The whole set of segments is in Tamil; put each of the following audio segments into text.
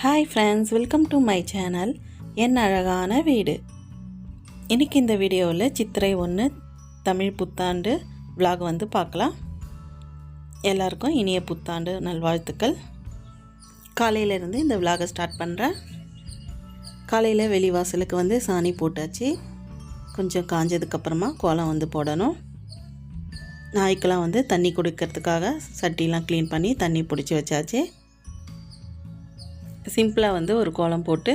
Hi friends welcome to my channel என் அழகான வீடு. இன்றைக்கி இந்த வீடியோவில் சித்திரை ஒன்று தமிழ் புத்தாண்டு விலாக் வந்து பார்க்கலாம். எல்லாருக்கும் இனிய புத்தாண்டு நல்வாழ்த்துக்கள். காலையிலேருந்து இந்த விலாகை ஸ்டார்ட் பண்ணுறேன் காலையில் வெளிவாசலுக்கு வந்து சாணி போட்டாச்சு. கொஞ்சம் காஞ்சதுக்கப்புறமா கோலம் வந்து போடணும். நாய்க்கெலாம் வந்து தண்ணி குடிக்கிறதுக்காக சட்டிலாம் க்ளீன் பண்ணி தண்ணி பிடிச்சி வச்சாச்சு. சிம்பிளாக வந்து ஒரு கோலம் போட்டு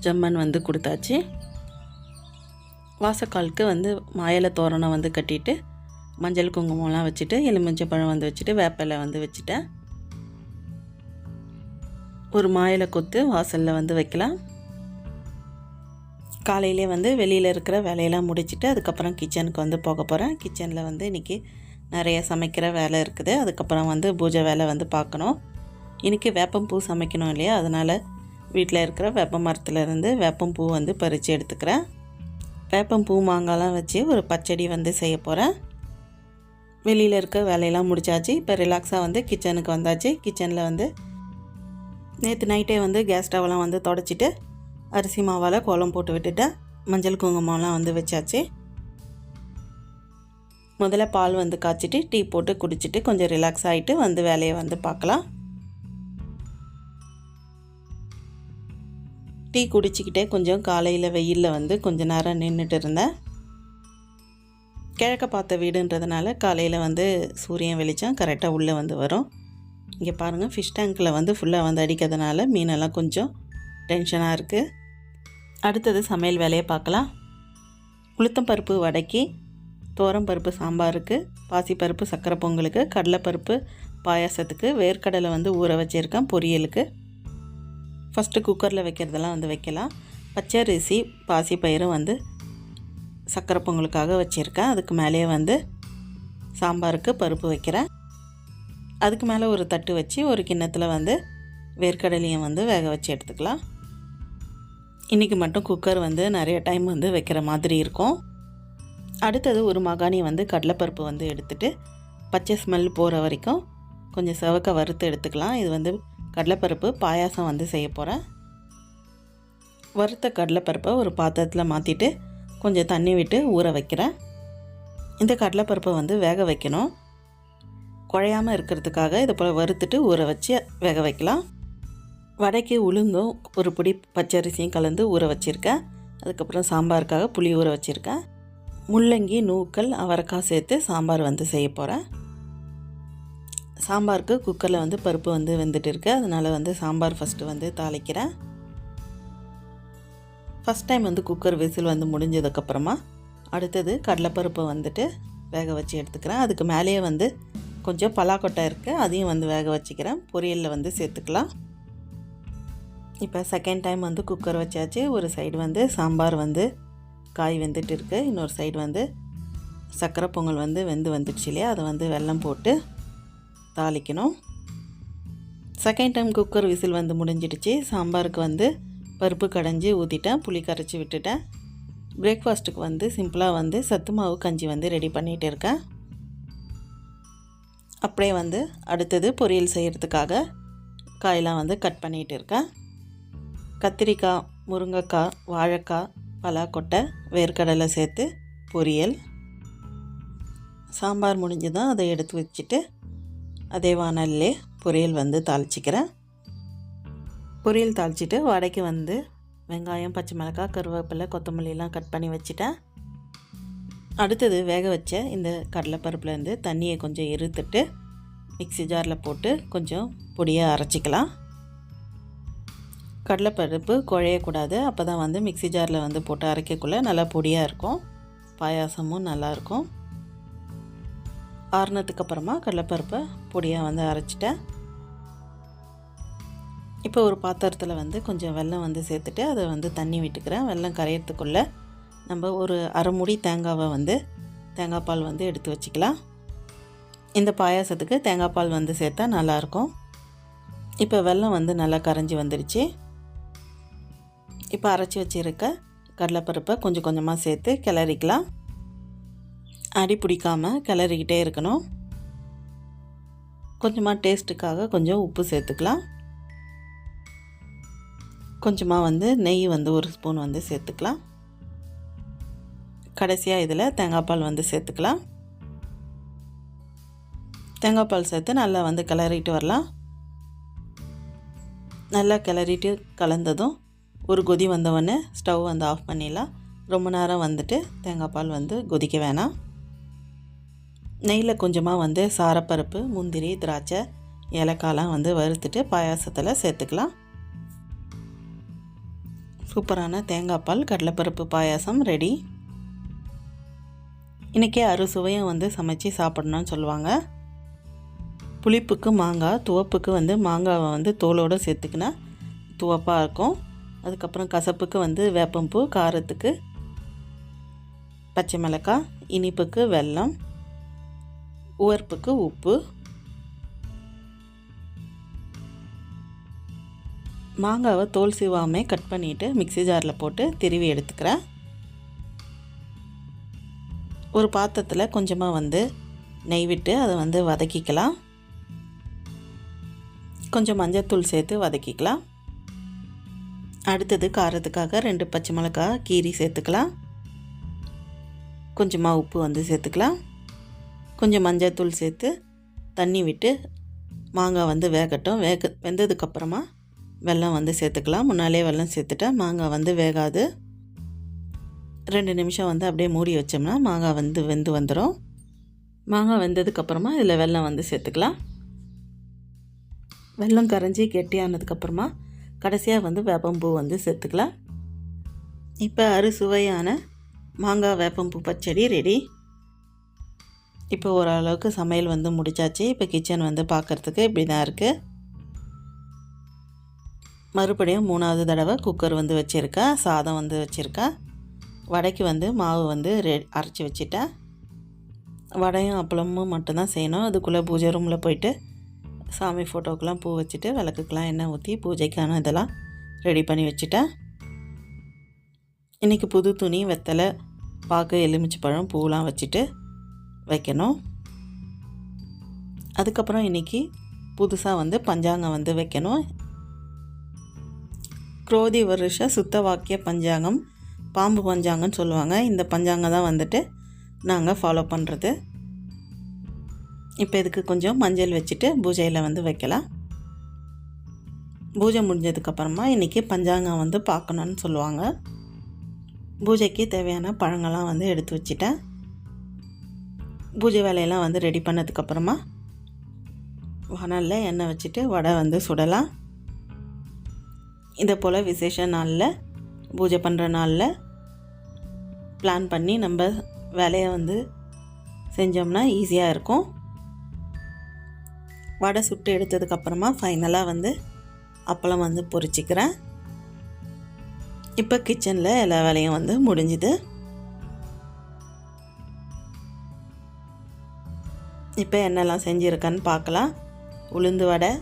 ஜம்மன் வந்து கொடுத்தாச்சு. வாசக்காலுக்கு வந்து மாயில தோரணம் வந்து கட்டிட்டு மஞ்சள் குங்குமம்லாம் வச்சுட்டு எலுமிச்சை பழம் வந்து வச்சுட்டு வேப்பிலை வந்து வச்சுட்டேன். ஒரு மாயலை கொத்து வாசலில் வந்து வைக்கலாம். காலையிலே வந்து வெளியில் இருக்கிற வேலையெல்லாம் முடிச்சுட்டு அதுக்கப்புறம் கிச்சனுக்கு வந்து போக போகிறேன் கிச்சனில் வந்து இன்றைக்கி நிறைய சமைக்கிற வேலை இருக்குது. அதுக்கப்புறம் வந்து பூஜை வேலை வந்து பார்க்கணும். இன்றைக்கி வேப்பம்பூ சமைக்கணும் இல்லையா? அதனால் வீட்டில் இருக்கிற வேப்ப மரத்துலேருந்து வேப்பம்பூ வந்து பறித்து எடுத்துக்கிறேன். வேப்பம்பூ மாங்காய்லாம் வச்சு ஒரு பச்சடி வந்து செய்ய போகிறேன் வெளியில் இருக்க வேலையெல்லாம் முடிச்சாச்சு. இப்போ ரிலாக்ஸாக வந்து கிச்சனுக்கு வந்தாச்சு. கிச்சனில் வந்து நேற்று நைட்டே வந்து கேஸ் ஸ்டவ்லாம் வந்து தொடச்சிட்டு அரிசி மாவால் கோலம் போட்டு விட்டுட்டேன். மஞ்சள் குங்குமம்லாம் வந்து வச்சாச்சு. முதல்ல பால் வந்து காய்ச்சிட்டு டீ போட்டு குடிச்சிட்டு கொஞ்சம் ரிலாக்ஸ் ஆகிட்டு வந்து வேலையை வந்து பார்க்கலாம். டீ குடிச்சிக்கிட்டே கொஞ்சம் காலையில் வெயிலில் வந்து கொஞ்ச நேரம் நின்றுட்டு இருந்தேன். கிழக்க பார்த்த வீடுன்றதுனால காலையில் வந்து சூரியன் வெளிச்சம் கரெக்டாக உள்ளே வந்து வரும். இங்கே பாருங்கள் ஃபிஷ் டேங்க்கில் வந்து ஃபுல்லாக வந்து அடிக்கிறதுனால மீனெல்லாம் கொஞ்சம் டென்ஷனாக இருக்குது அடுத்தது சமையல் வேலையை பார்க்கலாம். உளுத்தம் பருப்பு வடக்கி தோரம் பருப்பு சாம்பாருக்கு பாசிப்பருப்பு சக்கரை பொங்கலுக்கு கடலைப்பருப்பு பாயாசத்துக்கு வேர்க்கடலை வந்து ஊற வச்சுருக்கேன் பொரியலுக்கு. ஃபஸ்ட்டு குக்கரில் வைக்கிறதெல்லாம் வந்து வைக்கலாம். பச்சரிசி பாசி பயிரும் வந்து சக்கரை பொங்கலுக்காக வச்சுருக்கேன். அதுக்கு மேலேயே வந்து சாம்பாருக்கு பருப்பு வைக்கிறேன். அதுக்கு மேலே ஒரு தட்டு வச்சு ஒரு கிண்ணத்தில் வந்து வேர்க்கடலையும் வந்து வேக வச்சு எடுத்துக்கலாம். இன்றைக்கி மட்டும் குக்கர் வந்து நிறைய டைம் வந்து வைக்கிற மாதிரி இருக்கும். அடுத்தது ஒரு மகானி வந்து கடலைப்பருப்பு வந்து எடுத்துகிட்டு பச்சை ஸ்மெல் போகிற வரைக்கும் கொஞ்சம் செவக்க வறுத்து எடுத்துக்கலாம். இது வந்து கடலைப்பருப்பு பாயாசம் வந்து செய்ய போகிறேன் வறுத்த கடலைப்பருப்பை ஒரு பாத்திரத்தில் மாற்றிட்டு கொஞ்சம் தண்ணி விட்டு ஊற வைக்கிறேன். இந்த கடலைப்பருப்பை வந்து வேக வைக்கணும். குழையாமல் இருக்கிறதுக்காக இதை போல் வறுத்துட்டு ஊற வச்சு வேக வைக்கலாம். வடைக்கு உளுந்தும் ஒரு பிடி பச்சரிசியும் கலந்து ஊற வச்சுருக்கேன். அதுக்கப்புறம் சாம்பாருக்காக புளி ஊற வச்சுருக்கேன். முள்ளங்கி நூக்கல் அவரைக்காய் சேர்த்து சாம்பார் வந்து செய்ய போகிறேன் சாம்பாருக்கு குக்கரில் வந்து பருப்பு வந்து வெந்துட்டு இருக்கு அதனால் வந்து சாம்பார் ஃபஸ்ட்டு வந்து தாளிக்கிறேன். ஃபஸ்ட் டைம் வந்து குக்கர் விசில் வந்து முடிஞ்சதுக்கப்புறமா அடுத்தது கடலைப்பருப்பை வந்துட்டு வேக வச்சு எடுத்துக்கிறேன். அதுக்கு மேலேயே வந்து கொஞ்சம் பலாக்கொட்டை இருக்குது அதையும் வந்து வேக வச்சுக்கிறேன். பொரியலில் வந்து சேர்த்துக்கலாம். இப்போ செகண்ட் டைம் வந்து குக்கர் வச்சாச்சு. ஒரு சைடு வந்து சாம்பார் வந்து காய் வெந்துட்டு இருக்கு இன்னொரு சைடு வந்து சக்கரை பொங்கல் வந்து வெந்து வந்துடுச்சு இல்லையா? அதை வந்து வெல்லம் போட்டு தாளிக்கணும். செகண்ட் டைம் குக்கர் விசில் வந்து முடிஞ்சிடுச்சு. சாம்பாருக்கு வந்து பருப்பு கடைஞ்சி ஊற்றிட்டேன் புளி கரைச்சி விட்டுட்டேன். பிரேக்ஃபாஸ்ட்டுக்கு வந்து சிம்பிளாக வந்து சத்து மாவு கஞ்சி வந்து ரெடி பண்ணிகிட்டு இருக்கேன். அப்படியே வந்து அடுத்தது பொரியல் செய்கிறதுக்காக காயெலாம் வந்து கட் பண்ணிகிட்டு இருக்கேன். கத்திரிக்காய் முருங்கைக்காய் வாழைக்காய் பலாக்கொட்டை வேர்க்கடலை சேர்த்து பொரியல். சாம்பார் முடிஞ்சு தான் அதை எடுத்து வச்சுட்டு அதே வானல்லே பொரியல் வந்து தாளிச்சிக்கிறேன். பொரியல் தாளிச்சிட்டு வடைக்கு வந்து வெங்காயம் பச்சை மிளகாய் கருவேப்பிலை கொத்தமல்லிலாம் கட் பண்ணி வச்சுட்டேன். அடுத்தது வேக வச்ச இந்த கடலைப்பருப்புலேருந்து தண்ணியை கொஞ்சம் இருத்துட்டு மிக்ஸி ஜாரில் போட்டு கொஞ்சம் பொடியாக அரைச்சிக்கலாம். கடலைப்பருப்பு குழையக்கூடாது அப்போ தான் வந்து மிக்ஸி ஜாரில் வந்து போட்டு அரைக்கக்குள்ளே நல்லா பொடியாக இருக்கும். பாயாசமும் நல்லாயிருக்கும். ஆறுனதுக்கு அப்புறமா கடலைப்பருப்பை பொடியாக வந்து அரைச்சிட்டேன். இப்போ ஒரு பாத்திரத்தில் வந்து கொஞ்சம் வெல்லம் வந்து சேர்த்துட்டு அதை வந்து தண்ணி விட்டுக்கிறேன். வெல்லம் கரையிறதுக்குள்ளே நம்ம ஒரு அரை முடி தேங்காவை வந்து தேங்காய் பால் வந்து எடுத்து வச்சுக்கலாம். இந்த பாயாசத்துக்கு தேங்காய் பால் வந்து சேர்த்தா நல்லாயிருக்கும். இப்போ வெல்லம் வந்து நல்லா கரைஞ்சி வந்துடுச்சு இப்போ அரைச்சி வச்சுருக்க கடலைப்பருப்பை கொஞ்சம் கொஞ்சமாக சேர்த்து கிளறிக்கலாம். அடி பிடிக்காமல் கிளறிக்கிட்டே இருக்கணும். கொஞ்சமாக டேஸ்ட்டுக்காக கொஞ்சம் உப்பு சேர்த்துக்கலாம். கொஞ்சமாக வந்து நெய் வந்து ஒரு ஸ்பூன் வந்து சேர்த்துக்கலாம். கடைசியாக இதில் தேங்காய் பால் வந்து சேர்த்துக்கலாம். தேங்காய் பால் சேர்த்து நல்லா வந்து கிளறிட்டு வரலாம். நல்லா கிளறிட்டு கலந்ததும் ஒரு கொதி வந்தவொடனே ஸ்டவ் வந்து ஆஃப் பண்ணிடலாம். ரொம்ப நேரம் வந்துட்டு தேங்காய் பால் வந்து கொதிக்க வேணாம். நெய்யில் கொஞ்சமாக வந்து சாரப்பருப்பு முந்திரி திராட்சை ஏலக்காயெலாம் வந்து வறுத்துட்டு பாயாசத்தில் சேர்த்துக்கலாம். சூப்பரான தேங்காய் பால் கடலைப்பருப்பு பாயாசம் ரெடி. இன்றைக்கே அறுசுவையும் வந்து சமைச்சு சாப்பிடணும்னு சொல்லுவாங்க. புளிப்புக்கு மாங்காய் துவப்புக்கு வந்து மாங்காவை வந்து தோலோடு சேர்த்துக்கினா துவப்பாக இருக்கும். அதுக்கப்புறம் கசப்புக்கு வந்து வேப்பம்பூ காரத்துக்கு பச்சை மிளகாய் இனிப்புக்கு வெல்லம் உவர்ப்புக்கு உப்பு. மாங்காவை தோல் சீவாமல் கட் பண்ணிவிட்டு மிக்ஸி ஜாரில் போட்டு திருவி எடுத்துக்கிறேன் ஒரு பாத்திரத்தில் கொஞ்சமாக வந்து நெய் விட்டு அதை வந்து வதக்கிக்கலாம். கொஞ்சம் மஞ்சத்தூள் சேர்த்து வதக்கிக்கலாம். அடுத்தது காரத்துக்காக ரெண்டு பச்சை மிளகாய் கீரி சேர்த்துக்கலாம். கொஞ்சமாக உப்பு வந்து சேர்த்துக்கலாம். கொஞ்சம் மஞ்சத்தூள் சேர்த்து தண்ணி விட்டு மாங்காய் வந்து வேகட்டும். வேக வெந்ததுக்கப்புறமா வெல்லம் வந்து சேர்த்துக்கலாம். முன்னாலே வெல்லம் சேர்த்துட்டா மாங்காய் வந்து வேகாது. ரெண்டு நிமிஷம் வந்து அப்படியே மூடி வச்சோம்னா மாங்காய் வந்து வெந்து வந்துடும் மாங்காய் வெந்ததுக்கப்புறமா இதில் வெல்லம் வந்து சேர்த்துக்கலாம். வெல்லம் கரைஞ்சி கெட்டியானதுக்கப்புறமா கடைசியாக வந்து வேப்பம்பூ வந்து சேர்த்துக்கலாம். இப்போ அறுசுவையான மாங்காய் வேப்பம்பூ பச்சடி ரெடி. இப்போ ஓரளவுக்கு சமையல் வந்து முடிச்சாச்சு. இப்போ கிச்சன் வந்து பார்க்குறதுக்கு இப்படி தான் இருக்குது மறுபடியும் மூணாவது தடவை குக்கர் வந்து வச்சுருக்கேன் சாதம் வந்து வச்சுருக்கேன் வடைக்கு வந்து மாவு வந்து ரெ அரைச்சி வச்சுட்டேன் வடையும் அப்பளமும் மட்டும்தான் செய்யணும். அதுக்குள்ளே பூஜை ரூமில் போயிட்டு சாமி ஃபோட்டோக்கெலாம் பூ வச்சுட்டு விளக்குக்கெலாம் எண்ணெய் ஊற்றி பூஜைக்கான இதெல்லாம் ரெடி பண்ணி வச்சுட்டேன் இன்றைக்கி புது துணி வெத்தலை பாக்கு எலுமிச்சை பழம் பூலாம் வச்சுட்டு வைக்கணும். அதுக்கப்புறம் இன்றைக்கி புதுசாக வந்து பஞ்சாங்கம் வந்து வைக்கணும். குரோதி வருஷ சுத்த வாக்கிய பஞ்சாங்கம் பாம்பு பஞ்சாங்கம்னு சொல்லுவாங்க. இந்த பஞ்சாங்கம் தான் வந்துட்டு நாங்கள் ஃபாலோ பண்ணுறது இப்போ இதுக்கு கொஞ்சம் மஞ்சள் வச்சுட்டு பூஜையில் வந்து வைக்கலாம். பூஜை முடிஞ்சதுக்கப்புறமா இன்றைக்கி பஞ்சாங்கம் வந்து பார்க்கணுன்னு சொல்லுவாங்க. பூஜைக்கு தேவையான பழங்கள்லாம் வந்து எடுத்து வச்சுட்டேன். பூஜை வேலையெல்லாம் வந்து ரெடி பண்ணதுக்கப்புறமா வானலில் எண்ணெய் வச்சுட்டு வடை வந்து சுடலாம். இதை போல் விசேஷ நாளில் பூஜை பண்ணுற நாளில் பிளான் பண்ணி நம்ம வேலையை வந்து செஞ்சோம்னா ஈஸியாக இருக்கும். வடை சுட்டு எடுத்ததுக்கப்புறமா ஃபைனலாக வந்து அப்பளம் வந்து பொரிச்சிக்கிறேன். இப்போ கிச்சனில் எல்லா வேலையும் வந்து முடிஞ்சுது. இப்போ என்னெல்லாம் செஞ்சுருக்கேன்னு பார்க்கலாம். உளுந்து வடை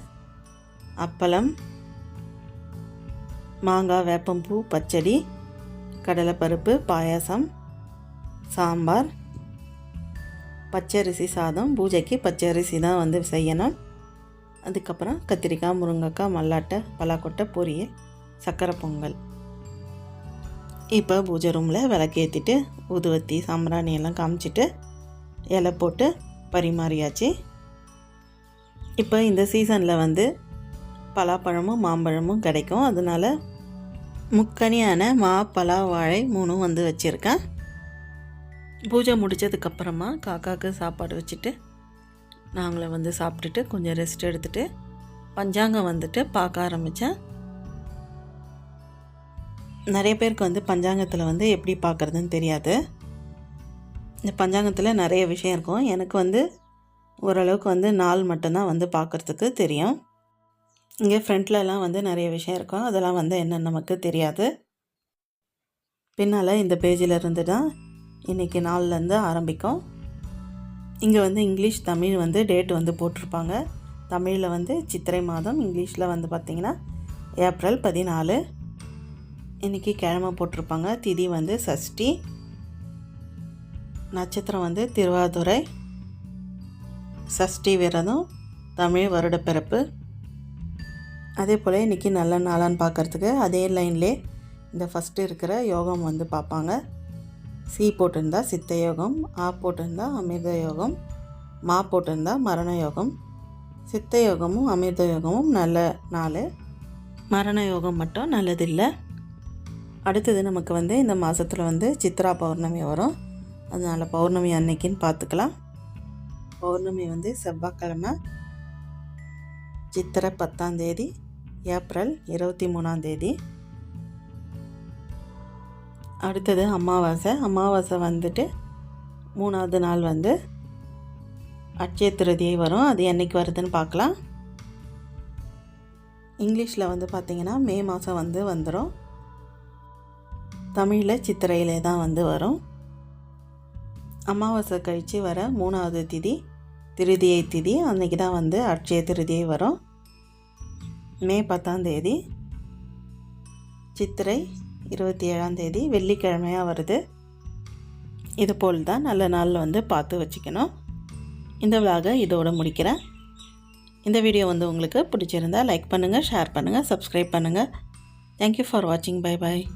அப்பளம் மாங்காய் வேப்பம்பூ பச்சடி கடலைப்பருப்பு பாயாசம் சாம்பார் பச்சரிசி சாதம் பூஜைக்கு பச்சரிசி தான் வந்து செய்யணும். அதுக்கப்புறம் கத்திரிக்காய் முருங்கைக்காய் மல்லாட்டை பலாக்கொட்டை பொரியல் சக்கரை பொங்கல். இப்போ பூஜை ரூமில் விளக்கேற்றிட்டு ஊதுவத்தி சாம்பிராணி எல்லாம் காமிச்சிட்டு இலை போட்டு பரிமாறியாச்சு. இப்போ இந்த சீசனில் வந்து பலாப்பழமும் மாம்பழமும் கிடைக்கும். அதனால் முக்கனியான மா பலா வாழை மூணும் வந்து வச்சுருக்கேன். பூஜை முடித்ததுக்கப்புறமா காக்காவுக்கு சாப்பாடு வச்சுட்டு நாங்களும் வந்து சாப்பிட்டுட்டு கொஞ்சம் ரெஸ்ட் எடுத்துகிட்டு பஞ்சாங்கம் வந்துட்டு பார்க்க ஆரம்பித்தேன் நிறைய பேருக்கு வந்து பஞ்சாங்கத்தில் வந்து எப்படி பார்க்குறதுன்னு தெரியாது. இந்த பஞ்சாங்கத்தில் நிறைய விஷயம் இருக்கும். எனக்கு வந்து ஓரளவுக்கு வந்து நாள் மட்டும்தான் வந்து பார்க்குறதுக்கு தெரியும். இங்கே ஃப்ரண்ட்லலாம் வந்து நிறைய விஷயம் இருக்கும். அதெல்லாம் வந்து என்னென்னு நமக்கு தெரியாது. பின்னால் இந்த பேஜில் இருந்து தான் இன்றைக்கி நாள்லேருந்து ஆரம்பிக்கும். இங்கே வந்து இங்கிலீஷ் தமிழ் வந்து டேட் வந்து போட்டிருப்பாங்க. தமிழில் வந்து சித்திரை மாதம் இங்கிலீஷில் வந்து பார்த்திங்கன்னா ஏப்ரல் பதினாலு. இன்றைக்கி கிழமை போட்டிருப்பாங்க. திதி வந்து சஷ்டி. நட்சத்திரம் வந்து திருவாதுரை சஷ்டி விரதம் தமிழ் வருடப்பிறப்பு. அதே போல் இன்றைக்கி நல்ல நாளான்னு பார்க்குறதுக்கு அதே லைன்லே இந்த ஃபஸ்ட்டு இருக்கிற யோகம் வந்து பார்ப்பாங்க. சி போட்டிருந்தா சித்த யோகம் ஆ போட்டிருந்தா அமிர்த யோகம் மா போட்டிருந்தா மரண யோகம். சித்த யோகமும் அமிர்த யோகமும் நல்ல நாள். மரண யோகம் மட்டும் நல்லதில்லை. அடுத்தது நமக்கு வந்து இந்த மாதத்தில் வந்து சித்ரா பௌர்ணமி வரும். அதனால் பௌர்ணமி அன்னைக்குன்னு பார்த்துக்கலாம். பௌர்ணமி வந்து செவ்வாய்க்கிழமை சித்திரை பத்தாம் தேதி ஏப்ரல் இருபத்தி மூணாம் தேதி. அடுத்தது அமாவாசை. அமாவாசை வந்துட்டு மூணாவது நாள் வந்து அட்சய திருதியை வரும். அது என்றைக்கு வருதுன்னு பார்க்கலாம். இங்கிலீஷில் வந்து பார்த்திங்கன்னா மே மாதம் வந்து வந்துடும் தமிழில் சித்திரையிலே தான் வந்து வரும். அமாவாசை கழித்து வர மூணாவது திதி திருதியை திதி அன்றைக்கி தான் வந்து அட்சய திருதியை வரும். மே பத்தாம் தேதி சித்திரை இருபத்தி ஏழாம் தேதி வெள்ளிக்கிழமையாக வருது. இது போல் தான் நல்ல நாளில் வந்து பார்த்து வச்சுக்கணும். இந்த விலாகை இதோடு முடிக்கிறேன். இந்த வீடியோ வந்து உங்களுக்கு பிடிச்சிருந்தா லைக் பண்ணுங்கள் ஷேர் பண்ணுங்கள் சப்ஸ்கிரைப் பண்ணுங்கள் தேங்க்யூ ஃபார் வாட்சிங் பை பாய்